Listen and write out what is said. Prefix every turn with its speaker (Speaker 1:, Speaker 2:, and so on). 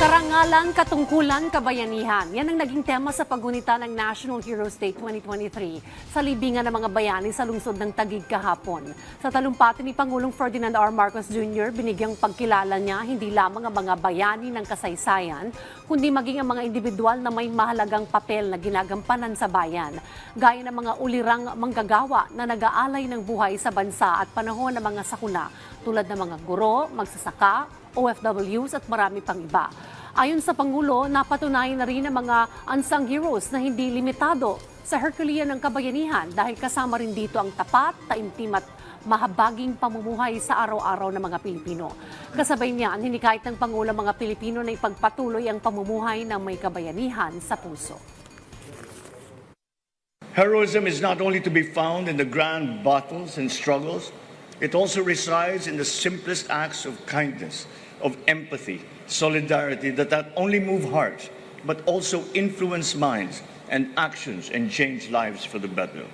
Speaker 1: Karangalan, katungkulan, kabayanihan. Yan ang naging tema sa paggunita ng National Heroes Day 2023 sa libingan ng mga bayani sa lungsod ng Taguig kahapon. Sa talumpati ni Pangulong Ferdinand R. Marcos Jr., binigyang pagkilala niya hindi lamang ang mga bayani ng kasaysayan, kundi maging ang mga individual na may mahalagang papel na ginagampanan sa bayan. Gaya ng mga ulirang manggagawa na nag-aalay ng buhay sa bansa at panahon ng mga sakuna tulad ng mga guro, magsasaka, OFWs at marami pang iba. Ayon sa Pangulo, napatunayan na rin ang mga unsung heroes na hindi limitado sa Herculean ng kabayanihan dahil kasama rin dito ang tapat, taimtim at mahabaging pamumuhay sa araw-araw ng mga Pilipino. Kasabay niyan, hinikayat ng Pangulo ang mga Pilipino na ipagpatuloy ang pamumuhay ng may kabayanihan sa puso.
Speaker 2: Heroism is not only to be found in the grand battles and struggles, it also resides in the simplest acts of kindness, of empathy, solidarity that not only move hearts, but also influence minds and actions and change lives for the better.